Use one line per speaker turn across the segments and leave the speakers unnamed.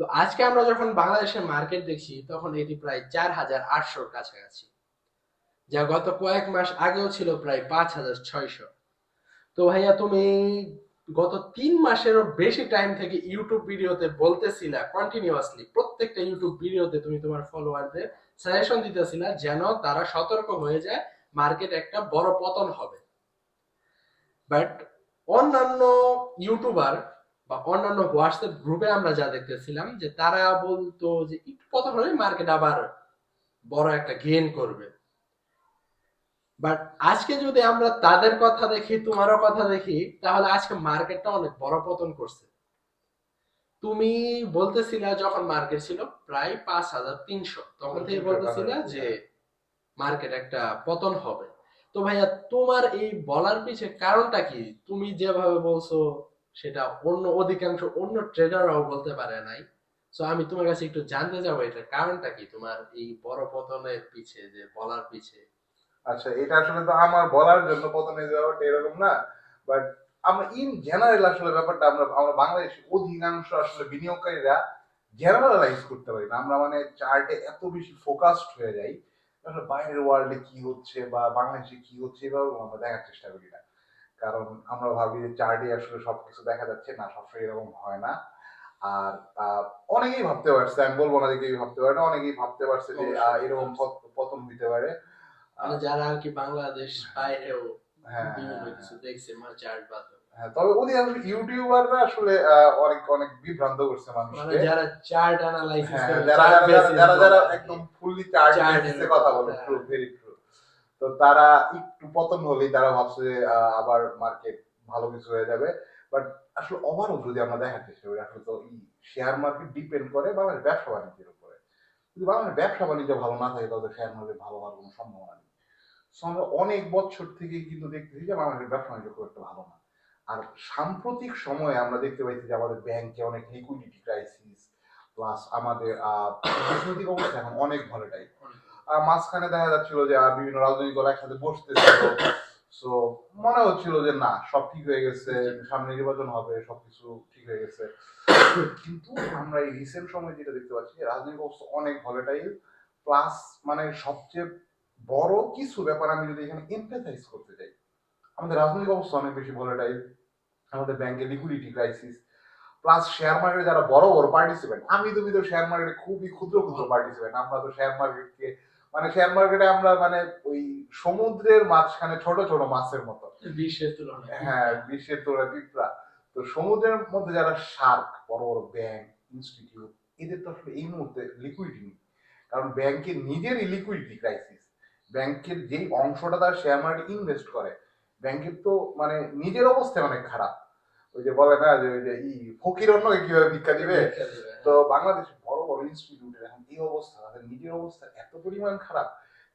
তো আজকে আমরা যখন বাংলাদেশের মার্কেট দেখছি, তখন এটি প্রায় চার হাজার আটশোর কাছাকাছি। যা গত কয়েক মাস আগেও ছিল প্রায় পাঁচ হাজার ছয়শো। তো ভাইয়া, তুমি গত তিন মাসেরও বেশি টাইম থেকে ইউটিউব ভিডিওতে বলতেছিলা কন্টিনিউয়াসলি প্রত্যেকটা ইউটিউব ভিডিওতে তুমি তোমার ফলোয়ারদের সাজেশন দিতেছিলা যেন তারা সতর্ক হয়ে যায় মার্কেট একটা বড় পতন হবে। বাট অন্যান্য ইউটিউবার বা অন্যান্য হোয়াটসঅ্যাপ গ্রুপে আমরা যা দেখতেছিলাম যে তারা বলতো যে একটু পতন হলে মার্কেট আবার বড় একটা গেইন করবে। বাট আজকে যদি আমরা তাদের কথা দেখি তোমারও কথা দেখি তাহলে আজকে মার্কেটটা অনেক বড় পতন করছে। তুমি বলতেছিলা যখন মার্কেট ছিল প্রায় পাঁচ হাজার তিনশো তখন থেকে বলতেছিলা যে মার্কেট একটা পতন হবে। তো ভাইয়া তোমার এই বলার পিছে কারণটা কি? তুমি যেভাবে বলছো সেটা অন্য অধিকাংশ অন্য ট্রেডাররাও বলতে পারে নাই। সো আমি তোমার কাছে একটু জানতে যাব এটার কারণটা কি? তোমার এই বড় পতনের পিছে, যে বলার পিছে।
আচ্ছা এটা আসলে তো আমার বলার জন্য পতনে যাওয়াটা এরকম না বাট আমরা ইন জেনারেল আসলে ব্যাপারটা আমরা আমরা বাংলাদেশে অধিকাংশ আসলে বিনিয়োগকারীরা জেনারেলাইজ করতে পারি না। আমরা মানে চার্টে এত বেশি ফোকাসড হয়ে যাই, আসলে বাইরের ওয়ার্ল্ডে কি হচ্ছে বা বাংলাদেশে কি হচ্ছে, এভাবে আমরা দেখার চেষ্টা করি না। কারণ আমরা ভাবি যে চার্টে আসলে সবকিছু দেখা যাচ্ছে না সবসময় এরকম হয় না। আর অনেকেই ভাবতে পারছে আমি বলব না যে কেউ ভাবতে পারে না অনেকেই ভাবতে পারছে যে এরকম পতন হতে পারে।
মানে যারা আর কি বাংলাদেশ বাইরেও
হ্যাঁ হ্যাঁ,
কিছু দেখছে মা চার্ট বাদে।
হ্যাঁ তবে অধিকাংশ ইউটিউবাররা আসলে অনেক অনেক বিভ্রান্ত করছে
মানে
মানুষকে
যারা চার্ট অ্যানালাইসিস
হ্যাঁ, যারা যারা একদম ফুললি কথা বলে
হ্যাঁ।
ভেরি তো তারা একটু পতন হলেই তারা ভাবছে যে আবার মার্কেট ভালো কিছু হয়ে যাবে। বাট আসলে ওভারঅল যদি আমরা দেখার চেষ্টা করি, আসলে তো শেয়ার মার্কেট ডিপেন্ড করে বাংলাদেশ ব্যবসা বাণিজ্যের উপরে। যদি বাংলাদেশ ব্যবসা বাণিজ্য ভালো না থাকে, তাহলে শেয়ার মার্কেট ভালো হওয়ার কোনো সম্ভাবনা নেই। So আমরা অনেক বছর থেকে কিন্তু দেখতেছি যে বাংলাদেশের ব্যবসা বাণিজ্য খুব একটা ভালো না। আর সাম্প্রতিক সময়ে আমরা দেখতে পাইছি যে আমাদের ব্যাংকে অনেক লিকুইডিটি ক্রাইসিস প্লাস আমাদের অবস্থা এখন অনেক ভলেটাইল মাঝখানে দেখা যাচ্ছিল যে বিভিন্ন রাজনৈতিক দল একসাথে বসতেছিল। সো মনে হচ্ছিল যে, না, সব ঠিক হয়ে গেছে, সামনে নির্বাচন হবে, সবকিছু ঠিক হয়ে গেছে। কিন্তু আমরা এই রিসেন্ট সময় যেটা দেখতে পাচ্ছি, রাজনৈতিক অবস্থা অনেক ভলেটাইল প্লাস মানে সবচেয়ে বড় কিছু ব্যাপার আমি যদি এখানে এমপ্যাথাইজ করতে চাই, আমাদের রাজনৈতিক অবস্থা অনেক বেশি ভলেটাইল আমাদের ব্যাংকে লিকুইডিটি ক্রাইসিস প্লাস শেয়ার মার্কেটে যারা বড় বড় পার্টিসিপেন্ট আমি তুমি তো শেয়ার মার্কেটে খুবই ক্ষুদ্র ক্ষুদ্র পার্টিসিপেন্ট আমরা তো শেয়ার মার্কেটকে মানে শেয়ার মার্কেটে আমরা মানে ওই সমুদ্রের মাঝখানে ছোট ছোট মাছের মতো।
বিশ্বের তুলনায়।
হ্যাঁ বিশ্বের তোরা পিঁপড়া। তো সমুদ্রের মধ্যে যারা শার্ক বড় বড় ব্যাংক ইনস্টিটিউট এদের তো আসলে এই মুহূর্তে লিকুইডিটি নেই। কারণ ব্যাংকের নিজেরই লিকুইডিটি ক্রাইসিস ব্যাংকের যেই অংশটা তার শেয়ার মার্কেটে ইনভেস্ট করে ব্যাংকের তো মানে নিজের অবস্থা অনেক খারাপ। ওই যে বলে না যে ওই যে ই ফকির অন্যকে কীভাবে ভিক্ষা দিবে? তো বাংলাদেশ বড় বড় ইনস্টিটিউটের এখন এই অবস্থা? তাদের নিজের অবস্থা এত পরিমাণ খারাপ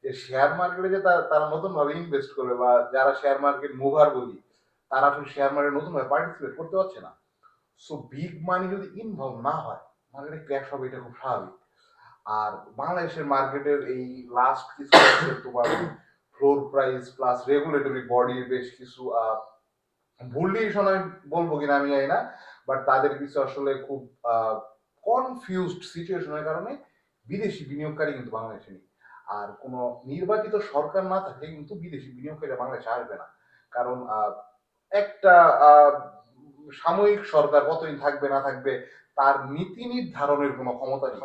যে শেয়ার মার্কেটে যে তারা তারা নতুন ভাবে ইনভেস্ট করবে বা যারা শেয়ার মার্কেট মুভার বলি, তারা আসলে শেয়ার মার্কেটে নতুন ভাবে পার্টিসিপেট করতে পারছে না। সো বিগ মানি যদি ইনভলভ না হয় মার্কেটে ক্র্যাশ হবে এটা খুব স্বাভাবিক। আর বাংলাদেশের মার্কেটের এই লাস্ট কিছু তোমার ফ্লোর প্রাইস প্লাস রেগুলেটরি বডির বেশ কিছু ভুল আমি বলব কিনা আমি জানি না বাট তাদের কিছু আসলে খুব কনফিউজড সিচুয়েশনের কারণে বিদেশি বিনিয়োগকারী কিন্তু বাংলাদেশে নেই। আর কোনো নির্বাচিত সরকার না থাকলে কিন্তু বিদেশি বিনিয়োগকারীরা বাংলাদেশে আসবে না। কারণ একটা সাময়িক সরকার কতদিন থাকবে, না থাকবে, তার নীতি নির্ধারণের কোনো ক্ষমতা নেই।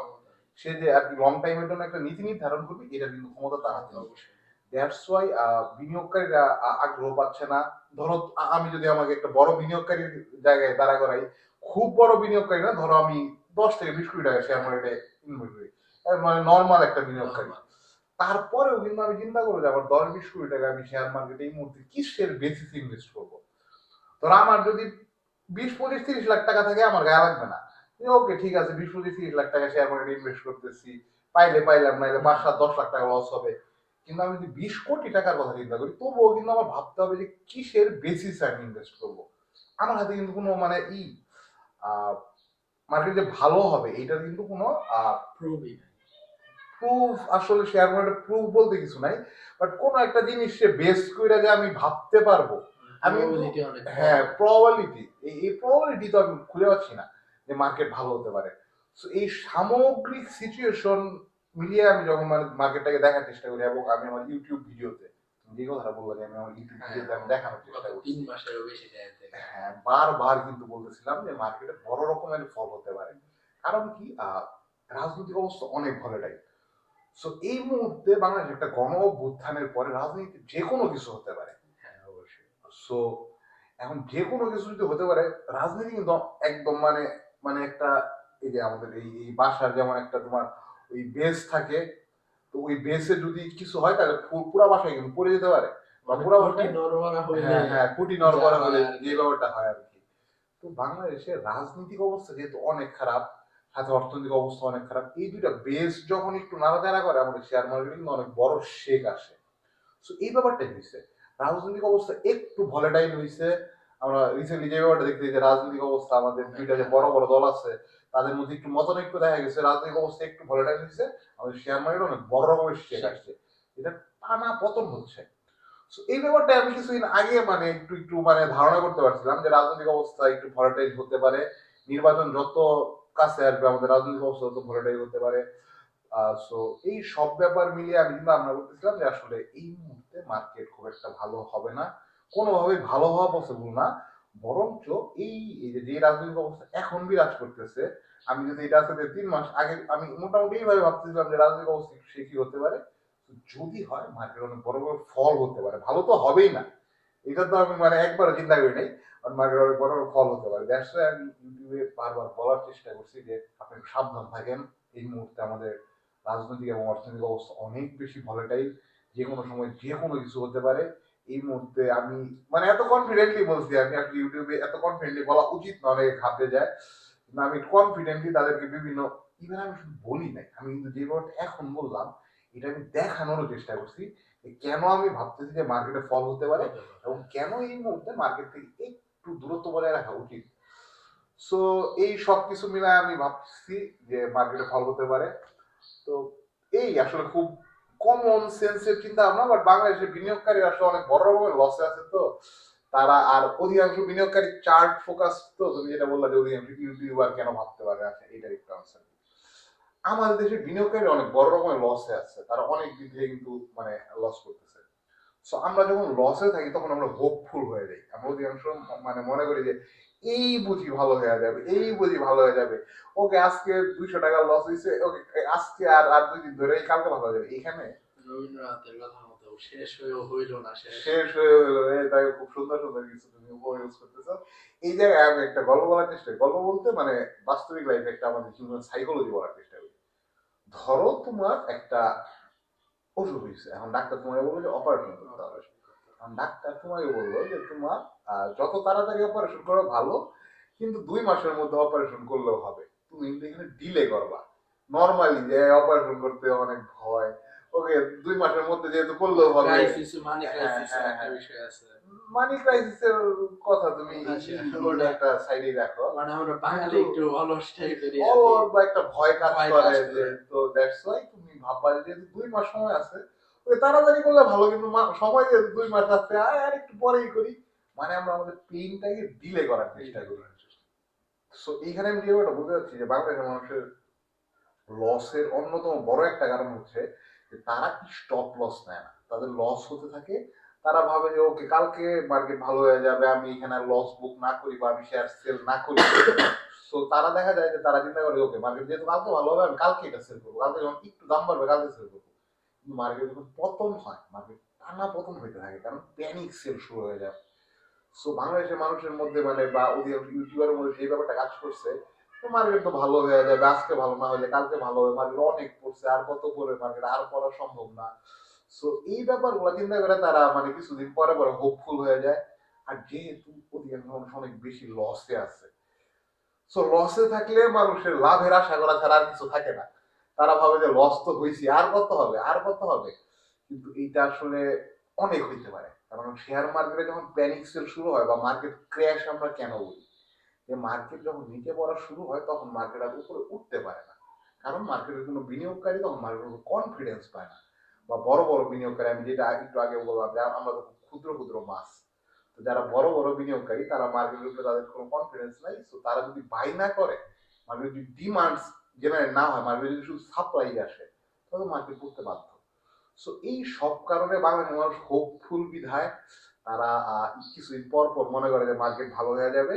সে যে আর কি লং টাইমের জন্য একটা নীতি নির্ধারণ করবে, এটা কিন্তু ক্ষমতা তার হাতে নেই। দ্যাটস ওয়াই বিনিয়োগকারীরা আগ্রহ পাচ্ছে না। ধরো আমি যদি আমাকে একটা বড় বিনিয়োগকারীর জায়গায় দাঁড়া করাই, খুব বড় বিনিয়োগকারী না, ধরো আমি দশ থেকে বিশ কোটি টাকা শেয়ার মার্কেটে ইনভেস্ট মানে নর্মাল একটা বিনিয়োগকারী। তারপরেও কিন্তু আমি চিন্তা করব যে আমার দশ বিশ কোটি টাকা আমি শেয়ার মার্কেটে এই মুহূর্তে কিসের বেসিস ইনভেস্ট করব? ধরো আমার যদি বিশ, পঁচিশ, তিরিশ লাখ টাকা থাকে, আমার গায়ে লাগবে না। ওকে ঠিক আছে, বিশ, পঁচিশ, তিরিশ লাখ টাকা শেয়ার মার্কেটে ইনভেস্ট করতেছি। পাইলে পাইলাম, নাইলে পাঁচ, সাত, দশ লাখ টাকা লস হবে। কিন্তু আমি যদি বিশ কোটি টাকার কথা চিন্তা করি, তবুও কিন্তু আমার ভাবতে হবে যে, কিসের বেসিস আমি ইনভেস্ট করব? আমার হাতে কিন্তু কোনো মানে ই মার্কেট যে ভালো হবে এইটার কিন্তু কোনো
নাই।
প্রুফ আসলে শেয়ার মার্কেটে প্রুফ বলতে কিছু নাই বাট কোনো একটা জিনিস সে বেস করে যে আমি ভাবতে পারব আমি হ্যাঁ প্রবাবিলিটি এই প্রবাবিলিটি তো আমি খুঁজে পাচ্ছি না যে মার্কেট ভালো হতে পারে। এই সামগ্রিক সিচুয়েশন মিলিয়ে আমি যখন মানে মার্কেটটাকে দেখার চেষ্টা করি এবং আমি আমার ইউটিউব ভিডিওতে যে কথাটা বললে যে আমি আমার ইউটিউব ভিডিওতে আমি দেখানোর চেষ্টা করছি।
তিন মাসেরও বেশি
হ্যাঁ বারবার কিন্তু বলতেছিলাম যে মার্কেটে বড় রকমের ফল হতে পারে। কারণ কি? রাজনৈতিক অবস্থা অনেক ভলেটাইল সো এই মুহূর্তে বাংলাদেশ একটা গণ অভ্যুত্থানের পরে রাজনীতি যে কোনো কিছু হতে পারে।
হ্যাঁ অবশ্যই।
সো এখন যে কোনো কিছু যদি হতে পারে রাজনীতি কিন্তু একদম মানে মানে একটা এই যে আমাদের এই এই বাসার যেমন একটা তোমার ওই বেস থাকে তো ওই বেসে যদি কিছু হয় তাহলে পুরা বাসায় কিন্তু পড়ে যেতে পারে।
কোটি
বাসায় হ্যাঁ হ্যাঁ হলে। যে ব্যাপারটা আর কি। তো বাংলাদেশের রাজনৈতিক অবস্থা যেহেতু অনেক খারাপ সাথে অর্থনৈতিক অবস্থা অনেক খারাপ এই দুইটা বেস যখন একটু নাড়াচাড়া করে আমাদের শেয়ার মার্কেটে কিন্তু অনেক বড় শেক আসে। তো এই ব্যাপারটাই হয়েছে রাজনৈতিক অবস্থা একটু ভলেটাইল হয়েছে আমরা রিসেন্টলি যে ব্যাপারটা দেখতে যে রাজনৈতিক অবস্থা আমাদের দুইটা যে বড় বড় দল আছে তাদের মধ্যে একটু মতনৈক্য দেখা গেছে। রাজনৈতিক অবস্থা একটু ভলেটাইল হয়েছে আমাদের শেয়ার মার্কেট অনেক বড় রকমের শেক আসছে। এটা টানা পতন হচ্ছে। এই ব্যাপারটা আমি কিছুদিন আগে মানে একটু একটু মানে ধারণা করতে পারছিলাম যে রাজনৈতিক অবস্থা একটু ভলেটাইল হতে পারে। নির্বাচন যত কাছে আসবে, আমাদের রাজনৈতিক অবস্থা তত ভলেটাইল হতে পারে। সো এই সব ব্যাপার মিলিয়ে আমি কিন্তু আমরা করতেছিলাম যে আসলে এই মুহূর্তে মার্কেট খুব একটা ভালো হবে না। কোনোভাবে ভালো হওয়া পসিবল না। বরঞ্চ এই যে রাজনৈতিক অবস্থা এখন বিরাজ করতেছে, আমি যদি এটা আসলে তিন মাস আগে, আমি মোটামুটি এইভাবে ভাবতেছিলাম যে রাজনৈতিক অবস্থা সে কি হতে পারে। যদি হয় মার্কেট অনেক বড় বড় ফল হতে পারে। ভালো তো হবেই না। এটা তো আমি মানে একবারও চিন্তা করি নাই, আর মার্কেট অনেক বড় বড় ফল হতে পারে। দ্যাটস আমি ইউটিউবে বারবার বলার চেষ্টা করছি যে, আপনি সাবধান থাকেন। এই মুহূর্তে আমাদের রাজনৈতিক এবং অর্থনৈতিক অবস্থা অনেক বেশি ভলেটাইল যে কোনো সময় যে কোনো কিছু হতে পারে। এই মুহূর্তে আমি মানে এত কনফিডেন্টলি বলছি, আমি আসলে ইউটিউবে এত কনফিডেন্টলি বলা উচিত না, অনেকে ঘাবড়ে যায়। কিন্তু আমি কনফিডেন্টলি তাদেরকে বিভিন্ন ইভেন আমি শুধু বলি নাই, আমি কিন্তু যে এখন বললাম এটা আমি দেখানোরও চেষ্টা করছি কেন আমি ভাবতেছি যে মার্কেটে ফল হতে পারে এবং কেন এই মুহূর্তে মার্কেট থেকে একটু দূরত্ব বজায় রাখা উচিত। সো এই সব কিছু মিলায় আমি ভাবছি যে মার্কেটে ফল হতে পারে। তো এই আসলে খুব কমন সেন্সের চিন্তা ভাবনা বাট বাংলাদেশের বিনিয়োগকারী আসলে অনেক বড় রকমের লসে আছে তো। তারা আর অধিকাংশ বিনিয়োগকারী চার্ট ফোকাস তো, তুমি যেটা বললা যে অধিকাংশ ইউটিউবার কেন ভাবতে পারে এটার একটু আনসার আমাদের দেশে বিনিয়োগকারী অনেক বড় রকমের লসে আছে। তারা অনেক দিক থেকে কিন্তু মানে লস করতেছে। সো আমরা যখন লসে থাকি তখন আমরা হোপফুল হয়ে যাই। আমরা অধিকাংশ মানে মনে করি যে এই বুঝি ভালো হয়ে যাবে এই বুঝি ভালো হয়ে যাবে। ওকে আজকে দুইশো টাকা লস হয়েছে ওকে আজকে আর আর দুই দিন ধরে কালকে ভালো হয়ে যাবে। এখানে
রবীন্দ্রনাথের কথা মতো শেষ হইল না শেষ।
হয়ে খুব সুন্দর সুন্দর কিছু তুমি উপয়োগ করতেছো। এই জায়গায় আমি একটা গল্প বলার চেষ্টা। গল্প বলতে মানে বাস্তবিক লাইফ একটা আমাদের হিউম্যান সাইকোলজি বলার চেষ্টা ধরো তোমার একটা অসুখ হয়েছে এখন ডাক্তার তোমাকে বলল যে অপারেশন করতে হবে। এখন ডাক্তার তোমাকে বলল যে তোমার যত তাড়াতাড়ি অপারেশন করো ভালো, কিন্তু দুই মাসের মধ্যে অপারেশন করলেও হবে। তুমি কিন্তু এখানে ডিলে করবা। নর্মালি যে অপারেশন করতে অনেক ভয় ওকে দুই মাসের মধ্যে যেহেতু করলেও হবে
ক্রাইসিস মানি
হ্যাঁ,
ক্রাইসিস
হ্যাঁ,
একটা
হ্যাঁ।
বিষয় আছে।
মানি ক্রাইসিসের কথা তুমি ওটা একটা সাইডে রাখো।
মানে আমরা বাঙালি একটু অলস টাইপের
বা একটা ভয় কাজ করে যে তো দ্যাটস ওয়াই তুমি ভাববা যে দুই মাস সময় আছে ওই তাড়াতাড়ি করলে ভালো কিন্তু সময় যে দুই মাস আছে আর আর একটু পরেই করি। মানে আমরা আমাদের পেইনটাকে ডিলে করার চেষ্টা করি। সো এইখানে আমি যে ব্যাপারটা বুঝতে পারছি যে বাংলাদেশের মানুষের লসের অন্যতম বড় একটা কারণ হচ্ছে যে তারা কি স্টপ লস নেয় না? তাদের লস হতে থাকে, তারা ভাবে যে, ওকে, কালকে মার্কেট ভালো হয়ে যাবে, আমি এখানে লস বুক না করি বা আমি শেয়ার সেল না করি। সো তারা দেখা যায় যে, তারা চিন্তা করে ওকে মার্কেট যেহেতু কালকে ভালো হবে, আমি কালকে এটা সেল করব। কালকে যখন একটু দাম বাড়বে, কালকে সেল করব। কিন্তু মার্কেট যখন পতন হয় মার্কেট টানা পতন হইতে থাকে, কারণ প্যানিক সেল শুরু হয়ে যায়। সো বাংলাদেশের মানুষের মধ্যে মানে বা অধিকাংশ ইউটিউবারের মধ্যে যে ব্যাপারটা কাজ করছে মার্কেট তো ভালো হয়ে যাবে, আজকে ভালো না হলে কালকে ভালো হবে মার্কেট অনেক পড়ছে, আর কত পড়ে মার্কেট আর পড়া সম্ভব না। সো এই ব্যাপারগুলো চিন্তা করে তারা মানে কিছুদিন পরে পরে হোপফুল হয়ে যায়। আর যেহেতু মানুষ অনেক বেশি লসে আছে। সো লসে থাকলে মানুষের লাভের আশা করা ছাড়া আর কিছু থাকে না। তারা ভাবে যে লস তো হয়েছি, আর কত হবে, আর কত হবে? কিন্তু এইটা আসলে অনেক হইতে পারে। কারণ শেয়ার মার্কেটে যখন প্যানিক সেল শুরু হয় বা মার্কেট ক্র্যাশ আমরা কেন বলি? যে মার্কেট যখন নিচে পড়া শুরু হয়, তখন মার্কেট আর উপরে উঠতে পারে না। কারণ মার্কেটের কোনো বিনিয়োগকারী তখন মার্কেটের কনফিডেন্স পায় না। বা বড় বড় বিনিয়োগকারী, আমি যেটা একটু আগে বললাম যে আমরা তো ক্ষুদ্র ক্ষুদ্র মাছ। তো যারা বড় বড় বিনিয়োগকারী, তারা মার্কেটের উপরে তাদের কোনো কনফিডেন্স নাই। তো তারা যদি বাই না করে মার্কেট যদি ডিমান্ডস জেনারেট না হয় মার্কেট যদি শুধু সাপ্লাই আসে, তাহলে মার্কেট পড়তে বাধ্য। সো এই সব কারণে বাংলাদেশের মানুষ হোপফুল বিধায় তারা কিছুদিন পর পর মনে করে যে মার্কেট ভালো হয়ে যাবে।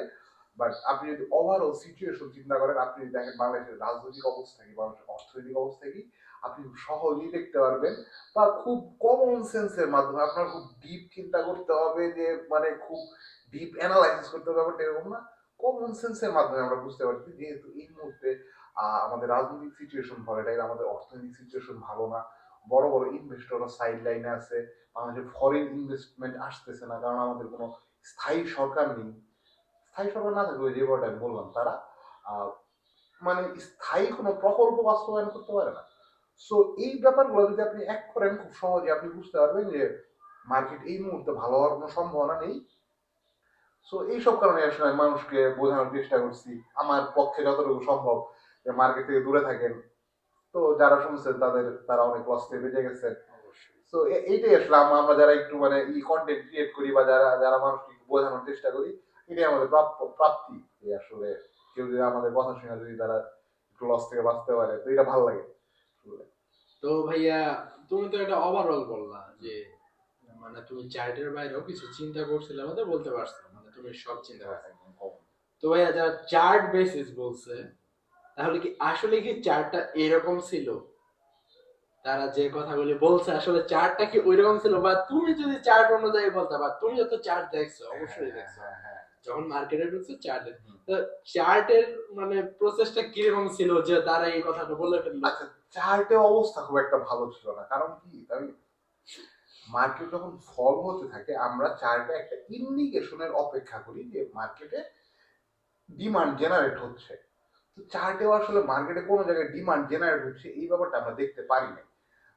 বাট আপনি যদি ওভারঅল সিচুয়েশন চিন্তা করেন, আপনি দেখেন বাংলাদেশের রাজনৈতিক অবস্থা কি, বাংলাদেশের অর্থনৈতিক অবস্থা কি, আপনি সহজেই দেখতে পারবেন। বা খুব কমন সেন্সের মাধ্যমে আপনার খুব ডিপ চিন্তা করতে হবে যে মানে খুব ডিপ অ্যানালাইসিস করতে হবে ব্যাপারটা এরকম না। কমন সেন্সের মাধ্যমে আমরা বুঝতে পারছি যেহেতু এই মুহূর্তে আমাদের রাজনৈতিক সিচুয়েশন ভলেটাইল আমাদের অর্থনৈতিক সিচুয়েশন ভালো না। বড় বড় ইনভেস্টররা সাইড লাইনে আছে। বাংলাদেশে ফরেন ইনভেস্টমেন্ট আসতেছে না, কারণ আমাদের কোনো স্থায়ী সরকার নেই। স্থায়ী সরকার না থাকলে ওই যে আমি বললাম তারা মানে স্থায়ী কোনো প্রকল্প বাস্তবায়ন করতে পারে না। সো এই ব্যাপারগুলো যদি আপনি এক করেন খুব সহজে আপনি বুঝতে পারবেন যে মার্কেট এই মুহূর্তে ভালো হওয়ার কোনো সম্ভাবনা নেই। সো এইসব কারণে আসলে মানুষকে বোঝানোর চেষ্টা করছি আমার পক্ষে যতটুকু সম্ভব যে মার্কেট থেকে দূরে থাকেন। তো যারা শুনছেন তাদের তারা অনেক লস থেকে বেঁচে গেছেন
অবশ্যই।
তো এইটাই আসলে আমরা যারা একটু মানে ই কন্টেন্ট ক্রিয়েট করি বা যারা যারা মানুষকে বোঝানোর চেষ্টা করি এটাই আমাদের প্রাপ্য প্রাপ্তি। যে আসলে কেউ যদি আমাদের কথা শুনে যদি তারা একটু লস থেকে বাঁচতে পারে তো এটা ভালো লাগে।
তো ভাইয়া তুমি তো এটা ওভারঅল বললা যে মানে তুমি চার্টের বাইরেও কিছু চিন্তা করছিলে আমাদের বলতে পারছ মানে তুমি সব চিন্তা করছ
কম।
তো ভাইয়া যারা চার্ট বেসিস বলছে তাহলে কি আসলে কি চার্টটা এরকম ছিল? তারা যে কথাগুলি বলছে আসলে চার্টটা কি ওইরকম ছিল? বা তুমি যদি চার্ট অনুযায়ী বলতে বা তুমি যত চার্ট দেখছ অবশ্যই দেখছ।
হ্যাঁ, হ্যাঁ।
যখন মার্কেটে ঢুকছো চার্ট। তো চার্টের মানে প্রসেসটা কীরকম ছিল যে তারা এই কথাটা বলে ফেলল?
চার্টে অবস্থা খুব একটা ভালো ছিল না। কারণ কি? আমি মার্কেট যখন ফল হতে থাকে আমরা চার্টে একটা ইন্ডিকেশনের অপেক্ষা করি যে মার্কেটে ডিমান্ড জেনারেট হচ্ছে। তো চার্টেও আসলে মার্কেটে কোনো জায়গায় ডিমান্ড জেনারেট হচ্ছে এই ব্যাপারটা আমরা দেখতে পারি না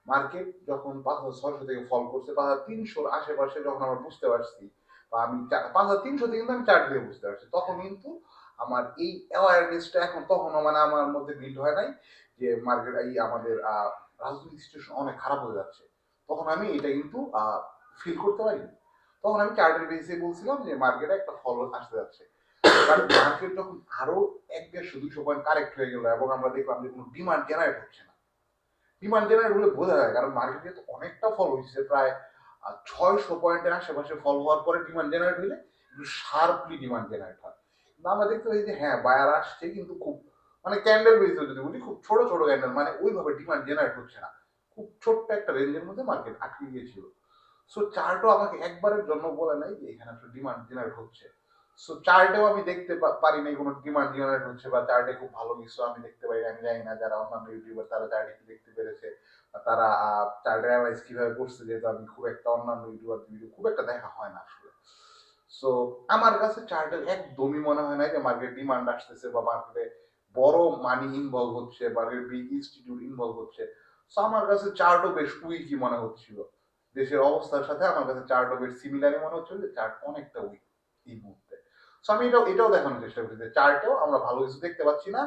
মার্কেট যখন পাঁচ হাজার ছয়শো থেকে ফল করছে পাঁচ হাজার তিনশোর আশেপাশে যখন আমরা বুঝতে পারছি বা আমি পাঁচ হাজার তিনশো থেকে কিন্তু আমি চার্ট দিয়ে বুঝতে পারছি। তখন কিন্তু আমার এই অ্যাওয়ারনেসটা এখন তখনও মানে আমার মধ্যে বিল্ড হয় নাই যে মার্কেট এই আমাদের রাজনৈতিক সিচুয়েশন অনেক খারাপ হয়ে যাচ্ছে। তখন আমি এটা কিন্তু ফিল করতে পারিনি। তখন আমি চার্টের বেসিসে বলছিলাম যে মার্কেটে একটা ফল আসতে যাচ্ছে। কারণ মার্কেট যখন আরও এক দেড়শো দুশো পয়েন্ট কারেক্ট হয়ে গেল এবং আমরা দেখলাম যে কোনো ডিমান্ড জেনারেট হচ্ছে না। ডিমান্ড জেনারেট হলে বোঝা যায়, কারণ মার্কেটে তো অনেকটা ফল হয়েছে প্রায় ছয়শো পয়েন্টের আশেপাশে ফল হওয়ার পরে ডিমান্ড জেনারেট হলে একটু শার্পলি ডিমান্ড জেনারেট হয়। কিন্তু আমরা দেখতে পাই যে হ্যাঁ বায়ার আসছে কিন্তু খুব মানে ক্যান্ডেল বেসে যদি বলি খুব ছোট ছোট ক্যান্ডেল মানে ওইভাবে ডিমান্ড জেনারেট হচ্ছে না। খুব ছোট্ট একটা রেঞ্জের মধ্যে মার্কেট আটকে গিয়েছিল। সো চার্টও আমাকে একবারের জন্য বলে নাই যে এখানে আসলে ডিমান্ড জেনারেট হচ্ছে। সো চার্টেও আমি দেখতে পারি নাই কোনো ডিমান্ড জেনারেট হচ্ছে বা চার্টে খুব ভালো কিছু আমি দেখতে পাই আমি জানি না যারা অন্যান্য ইউটিউবার তারা চার্টে দেখতে পেরেছে তারা চার্টের অ্যানালাইজ কীভাবে করছে যেহেতু আমি খুব একটা অন্যান্য ইউটিউবার ভিডিও খুব একটা দেখা হয় না আসলে। সো আমার কাছে চার্টের একদমই মনে হয় না যে মার্কেট ডিমান্ড আসতেছে বা মার্কেটে বড় মানি ইনভলভ হচ্ছে মার্কেট বিগ ইনস্টিটিউট ইনভলভ হচ্ছে। সো আমার কাছে চার্টও বেশ উইকই মনে হচ্ছিল। দেশের অবস্থার সাথে আমার কাছে চার্টও বেশ সিমিলারই মনে হচ্ছিল, যে চার্ট অনেকটা উইক এই মুহূর্তে সো আমি এটাও এটাও দেখানোর চেষ্টা করছি যে চার্টেও আমরা ভালো কিছু দেখতে পাচ্ছি না।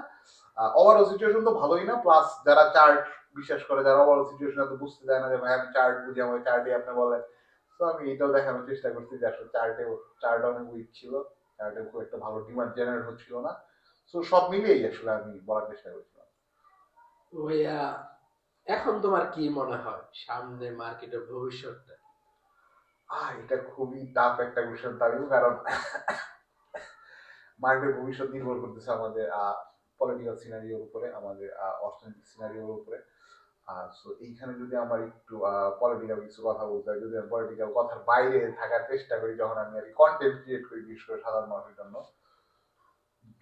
ওভারঅল সিচুয়েশন তো ভালোই না প্লাস যারা চার্ট বিশ্বাস করে যারা ওভারঅল সিচুয়েশন এত বুঝতে চায় না যে ভাই আমি চার্ট বুঝি আমার চার্টে আপনি বলেন। তো আমি এটাও দেখানোর চেষ্টা করছি যে আসলে চার্টে চার্ট অনেক উইক ছিল। চার্টে খুব একটা ভালো ডিমান্ড জেনারেট হচ্ছিল না। সো সব মিলিয়েই আসলে আমি বলার চেষ্টা করছিলাম।
ভাইয়া এখন তোমার কি মনে হয় সামনে মার্কেটের ভবিষ্যৎটা?
আহ এটা খুবই টাফ একটা কোশ্চেন তামিম কারণ মার্কেটের ভবিষ্যৎ নির্ভর করতেছে আমাদের পলিটিক্যাল সিনারিওর উপরে, আমাদের অর্থনৈতিক সিনারিওর উপরে। সো এইখানে যদি আমার একটু পলিটিক্যাল কিছু কথা বলতে হয়, যদি আমি পলিটিক্যাল কথার বাইরে থাকার চেষ্টা করি, যখন আমি আর কন্টেন্ট ক্রিয়েট করি বিশেষ করে সাধারণ মানুষের জন্য,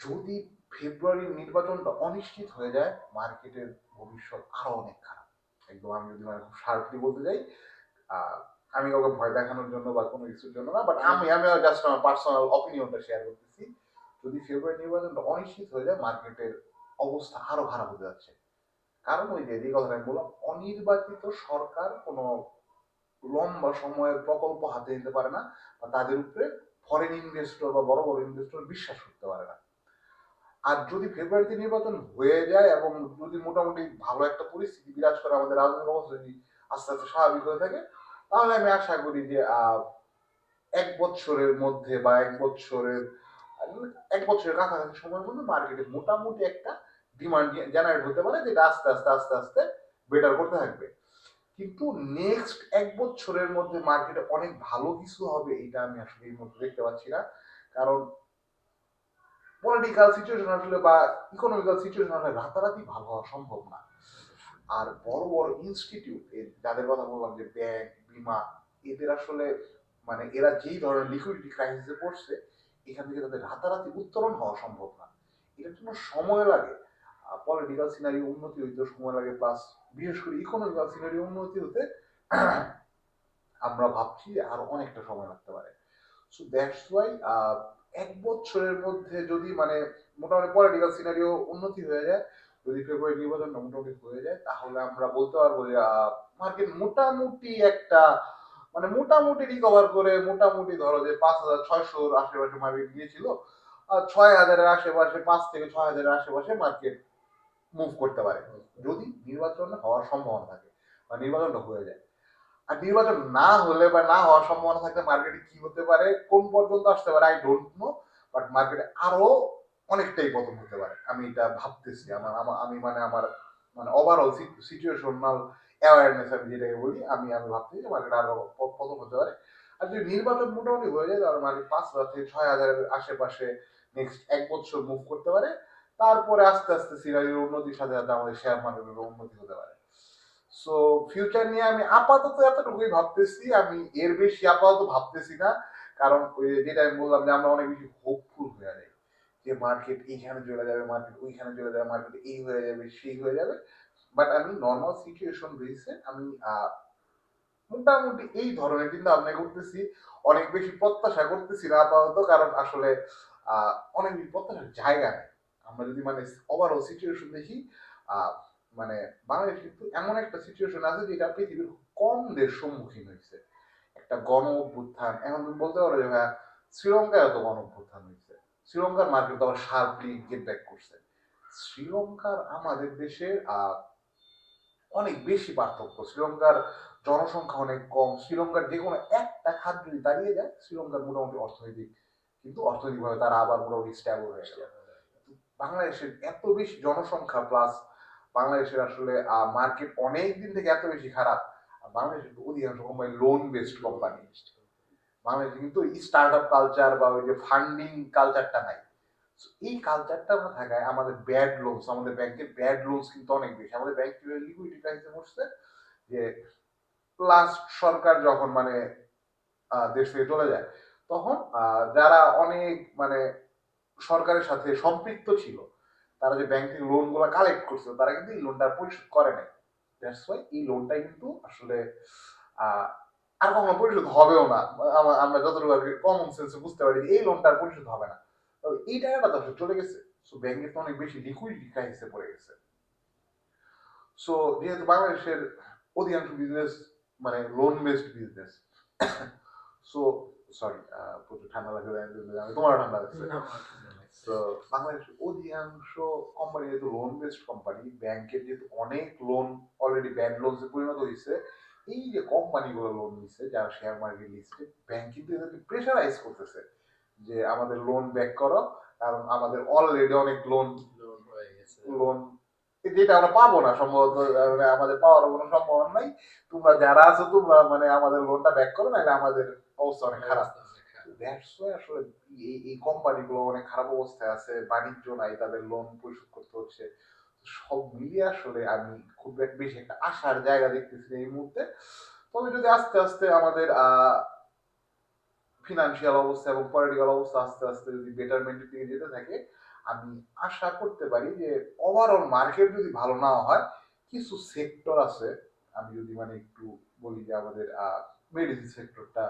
যদি ফেব্রুয়ারির নির্বাচনটা অনিশ্চিত হয়ে যায় মার্কেটের ভবিষ্যৎ আরও অনেক খারাপ। একদম আমি যদি মানে খুব শার্পলি বলতে যাই আমি কাউকে ভয় দেখানোর জন্য বা কোনো কিছুর জন্য না বাট আমি আমি জাস্ট আমার পার্সোনাল অপিনিয়নটা শেয়ার করতেছি। যদি ফেব্রুয়ারি নির্বাচনটা অনিশ্চিত হয়ে যায় মার্কেটের অবস্থা আরও খারাপ হতে যাচ্ছে। কারণ ওই যে যে কথা আমি বললাম, অনির্বাচিত সরকার কোনো লম্বা সময়ের প্রকল্প হাতে নিতে পারে না বা তাদের উপরে ফরেন ইনভেস্টর বা বড় বড় ইনভেস্টর বিশ্বাস করতে পারে না। আর যদি ফেব্রুয়ারিতে নির্বাচন হয়ে যায় এবং যদি মোটামুটি ভালো একটা পরিস্থিতি বিরাজ করে আমাদের রাজনৈতিক অবস্থা যদি আস্তে আস্তে স্বাভাবিক হয়ে থাকে, তাহলে আমি আশা করি যে এক বছরের মধ্যে বা এক বছরের এক বছরের কাছাকাছি সময়ের মধ্যে মার্কেটে মোটামুটি একটা ডিমান্ড জেনারেট হতে পারে, যেটা আস্তে আস্তে আস্তে আস্তে বেটার করতে থাকবে। কিন্তু নেক্সট এক বছরের মধ্যে মার্কেটে অনেক ভালো কিছু হবে, এটা আমি আসলে এই মুহূর্তে দেখতে পাচ্ছি না। কারণ পলিটিক্যাল সিচুয়েশন আসলে বা ইকোনমিক্যাল সিচুয়েশন আসলে রাতারাতি ভালো হওয়া সম্ভব না। আর বড় বড় ইনস্টিটিউট যাদের কথা বললাম যে ব্যাংক বিমা, এদের আসলে মানে এরা যেই ধরনের লিকুইডিটি ক্রাইসিসে পড়ছে এখান থেকে তাদের রাতারাতি উত্তরণ হওয়া সম্ভব না। এটার জন্য সময় লাগে। পলিটিক্যাল সিনারি উন্নতি হইতে সময় লাগে প্লাস বিশেষ করে ইকোনমিক্যাল সিনারি উন্নতি হতে আমরা ভাবছি আরও অনেকটা সময় লাগতে পারে। সো দ্যাটস ওয়াই এক বছরের মধ্যে যদি মানে মোটামুটি পলিটিক্যাল সিনারিও উন্নতি হয়ে যায়, যদি ফেব্রুয়ারি নির্বাচনটা মোটামুটি হয়ে যায়, তাহলে আমরা বলতে পারব যে মার্কেট মোটামুটি একটা মানে মোটামুটি রিকভার করে মোটামুটি ধরো যে পাঁচ হাজার ছয়শোর আশেপাশে মার্কেট গিয়েছিল, আর ছয় হাজারের আশেপাশে, পাঁচ থেকে ছয় হাজারের আশেপাশে মার্কেট মুভ করতে পারে। যদি নির্বাচন হওয়ার সম্ভাবনা থাকে বা নির্বাচনটা হয়ে যায়। আর নির্বাচন না হলে বা না হওয়ার সম্ভাবনা থাকলে মার্কেটে কি হতে পারে, কোন পর্যন্ত আসতে পারে আই ডোন্ট নো বাট মার্কেটে আরও অনেকটাই পতন হতে পারে। আমি এটা ভাবতেছি, আমার আমি মানে আমার মানে ওভারঅল সিচুয়েশনাল অ্যাওয়ারনেস আমি যেটাকে বলি, আমি আমি ভাবতেছি যে মার্কেট আরও পতন হতে পারে। আর যদি নির্বাচন মোটামুটি হয়ে যায়, তাহলে মার্কেট পাঁচ হাজার থেকে ছয় হাজারের আশেপাশে নেক্সট এক বছর মুভ করতে পারে। তারপরে আস্তে আস্তে সিনারির উন্নতির সাথে সাথে আমাদের শেয়ার মার্কেটের উন্নতি হতে পারে। সো ফিউচার নিয়ে আমি আপাতত এতটুকুই ভাবতেছি। আমি এর বেশি আপাতত ভাবতেছি না। কারণ যেটা আমি বললাম যে আমরা অনেক বেশি হোপফুল হয়ে যাই। যে মার্কেট এইখানে চলে যাবে মার্কেট ওইখানে চলে যাবে মার্কেট এই হয়ে যাবে, সেই হয়ে যাবে। বাট আমি নর্মাল সিচুয়েশন বেসে আমি মোটামুটি এই ধরনের কিন্তু ভাবনা করতেছি। অনেক বেশি প্রত্যাশা করতেছি না আপাতত কারণ আসলে অনেক বেশি প্রত্যাশার জায়গা নেই। আমরা যদি মানে ওভারঅল সিচুয়েশন দেখি মানে বাংলাদেশ কিন্তু এমন একটা সিচুয়েশন আছে যেটা পৃথিবীর কম দেশ সম্মুখীন হয়েছে। একটা গণ অভ্যুত্থান এখন তুমি বলতে পারো যে ভাইয়া শ্রীলঙ্কায় এত গণ অভ্যুত্থান হয়েছে। শ্রীলঙ্কার মার্কেট তো আবার শার্পলি গেট ব্যাক করছে। শ্রীলঙ্কার আমাদের দেশের আহ, অনেক বেশি পার্থক্য। শ্রীলঙ্কার জনসংখ্যা অনেক কম। শ্রীলঙ্কার যে কোনো একটা খাত যদি দাঁড়িয়ে যায়, শ্রীলঙ্কার মোটামুটি অর্থনৈতিক কিন্তু অর্থনৈতিকভাবে তারা আবার মোটামুটি স্ট্যাবল হয়ে গেল বাংলাদেশের এত বেশি জনসংখ্যা প্লাস বাংলাদেশের আসলে মার্কেট অনেক দিন থেকে এত বেশি খারাপ বাংলাদেশের অধিকাংশ কোম্পানি লোন বেসড কোম্পানি বাংলাদেশে কিন্তু স্টার্ট আপ কালচার বা ওই যে ফান্ডিং কালচারটা নাই। এই কালচারটা না থাকায় আমাদের ব্যাড লোনস আমাদের ব্যাংকের ব্যাড লোনস কিন্তু অনেক বেশি। আমাদের ব্যাংক লিকুইডিটি ক্রাইসিসে পড়ছে যে লাস্ট সরকার যখন মানে দেশ থেকে চলে যায়, তখন যারা অনেক মানে সরকারের সাথে সম্পৃক্ত ছিল, তারা যে ব্যাংক থেকে লোনগুলো কালেক্ট করছিল, তারা কিন্তু এই লোনটা পরিশোধ করে নাই। দ্যাটস ওয়াই এই লোনটা কিন্তু আসলে আর কখনো পরিশোধ হবেও না। আমরা যতটুকু আর কমন সেন্সে বুঝতে পারি এই লোনটা আর পরিশোধ হবে না। তবে এই টাকাটা তো চলে গেছে। সো ব্যাংকের তো অনেক বেশি লিকুইডিটি ক্রাইসিসে পড়ে গেছে। সো যেহেতু বাংলাদেশের অধিকাংশ বিজনেস মানে loan based business so sorry প্রচুর ঠান্ডা আমি তোমারও ঠান্ডা লাগছে। তো বাংলাদেশের অধিকাংশ কোম্পানি যেহেতু লোন বেসড কোম্পানি ব্যাংকের যেহেতু অনেক লোন অলরেডি ব্যাড লোনসে পরিণত হয়েছে এই যে কোম্পানিগুলো লোন নিচ্ছে যারা শেয়ার মার্কেট লিস্টে ব্যাংক কিন্তু এদেরকে প্রেশারাইজ করতেছে। যে আমাদের লোন ব্যাক করো কারণ আমাদের অলরেডি অনেক লোন
লোন হয়ে
যেটা আমরা পাবো না সম্ভবত মানে আমাদের পাওয়ার কোনো সম্ভাবনা নাই। তোমরা যারা আছো তোমরা মানে আমাদের লোনটা ব্যাক করো নাহলে আমাদের অবস্থা অনেক খারাপ। আসলে এই এই কোম্পানিগুলো অনেক খারাপ অবস্থায় আছে বাণিজ্য নাই তাদের লোন পরিশোধ করতে হচ্ছে। সব মিলিয়ে আসলে আমি খুব বেশি একটা আশার জায়গা দেখতেছি না এই মুহূর্তে। তবে যদি আস্তে আস্তে আমাদের ফিনান্সিয়াল অবস্থা এবং পলিটিক্যাল অবস্থা আস্তে আস্তে যদি বেটারমেন্টের দিকে যেতে থাকে আমি আশা করতে পারি যে ওভারঅল মার্কেট যদি ভালো না হয় কিছু সেক্টর আছে আমি যদি মানে একটু বলি যে আমাদের মেডিসিন সেক্টরটা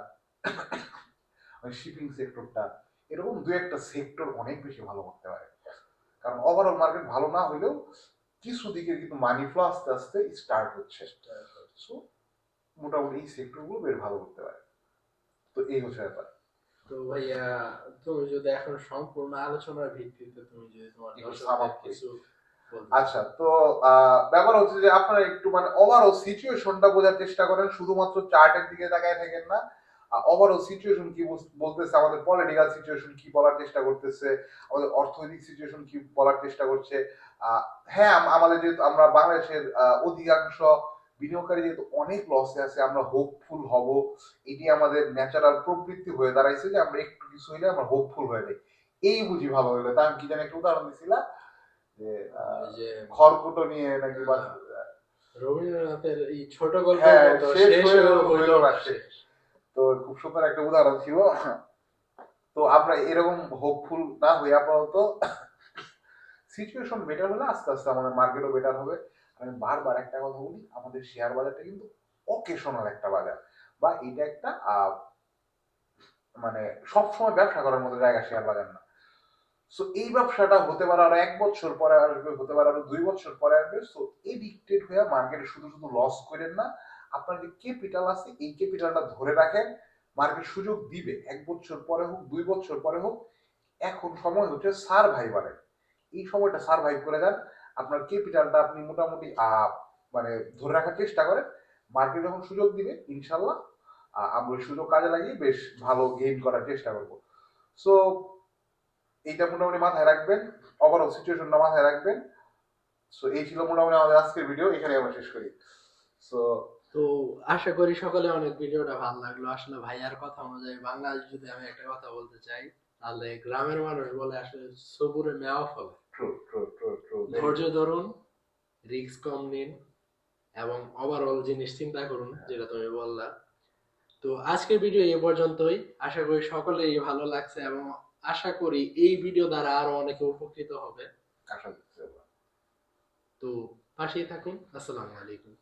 শিপিং সেক্টরটা এরকম দু একটা সেক্টর অনেক বেশি ভালো করতে পারে। কারণ ওভারঅল মার্কেট ভালো না হলেও কিছু দিকে কিন্তু মানি ফ্লো আস্তে আস্তে স্টার্ট হচ্ছে। সো মোটামুটি এই সেক্টরগুলো বেশ ভালো করতে পারে। তো এই হচ্ছে ব্যাপার।
তো ভাইয়া তুমি যদি এখন সম্পূর্ণ আলোচনার ভিত্তিতে তুমি যদি তোমার। কিছু
আচ্ছা তো ব্যাপার হচ্ছে যে আপনারা একটু মানে ওভারঅল সিচুয়েশনটা বোঝার চেষ্টা করেন শুধুমাত্র চার্টের দিকে তাকায় থাকেন না। ওভারঅল সিচুয়েশন কি বলতেছে আমাদের পলিটিক্যাল সিচুয়েশন কি বলার চেষ্টা করতেছে আমাদের অর্থনৈতিক সিচুয়েশন কি বলার চেষ্টা করছে। আহ, হ্যাঁ আমাদের যেহেতু আমরা বাংলাদেশের অধিকাংশ বিনিয়োগকারী যেহেতু অনেক লসে আছে আমরা হোপফুল হব। এটি আমাদের ন্যাচারাল প্রবৃত্তি হয়ে দাঁড়াইছে যে আমরা একটু কিছু হইলে আমরা হোপফুল হয়ে যাই। এই বুঝি ভালো হইল। আমি কি জানি একটা উদাহরণ দিছিলাম যে খড়কুটো নিয়ে নাকি বা
রবীন্দ্রনাথের এই ছোট গল্প
হ্যাঁ, হইল না
শেষ।
তো খুব সুন্দর একটা উদাহরণ ছিল। তো আমরা এরকম হোপফুল না হয়ে আপাতত সিচুয়েশন বেটার হলে আস্তে আস্তে আমাদের মার্কেটও বেটার হবে। আমি বারবার একটা কথা বলি, আমাদের শেয়ার বাজারটা কিন্তু অকেশনাল একটা বাজার। বা এটা একটা মানে সবসময় ব্যবসা করার মতো জায়গা শেয়ার বাজার না। সো এই ব্যবসাটা হতে পারে আরও এক বছর পরে আসবে, হতে পারে আরও দুই বছর পরে আসবে। সো এডিক্টেড হয়ে মার্কেটে শুধু শুধু লস করেন না, আপনার যে ক্যাপিটাল আছে, এই ক্যাপিটালটা ধরে রাখেন মার্কেট সুযোগ দিবে। এক বছর পরে হোক, দুই বছর পরে হোক, এখন সময় হচ্ছে সারভাইভারের এই সময়টা সারভাইভ করে যান। আপনার ক্যাপিটালটা আপনি মোটামুটি মানে ধরে রাখার চেষ্টা করেন, মার্কেট যখন সুযোগ দিবে, ইনশাল্লাহ আমরা ওই সুযোগ কাজে লাগিয়ে বেশ ভালো গেইন করার চেষ্টা করব। সো এইটা মোটামুটি মাথায় রাখবেন ওভারঅল সিচুয়েশনটা মাথায় রাখবেন। সো এই ছিল মোটামুটি আমাদের আজকের ভিডিও এখানে আমরা শেষ করি। সো
তো আশা করি সকলে অনেক ভিডিওটা ভালো লাগল। আসলে ভাইয়ার কথা অনুযায়ী বাংলাদেশ যদি আমি একটা কথা বলতে চাই, তাহলে গ্রামের মানুষ বলে আসলে সবুরে মেওয়া ফলে। ধৈর্য ধরুন রিক্স কম নিন এবং ওভারঅল জিনিস চিন্তা করুন যেটা তুমি বললা। তো আজকের ভিডিও এ পর্যন্তই। আশা করি সকলেই ভালো লাগছে এবং আশা করি এই ভিডিও দ্বারা আরও অনেকে উপকৃত হবে।
আশা করছি
তো পাশেই থাকুন। আসসালামু আলাইকুম।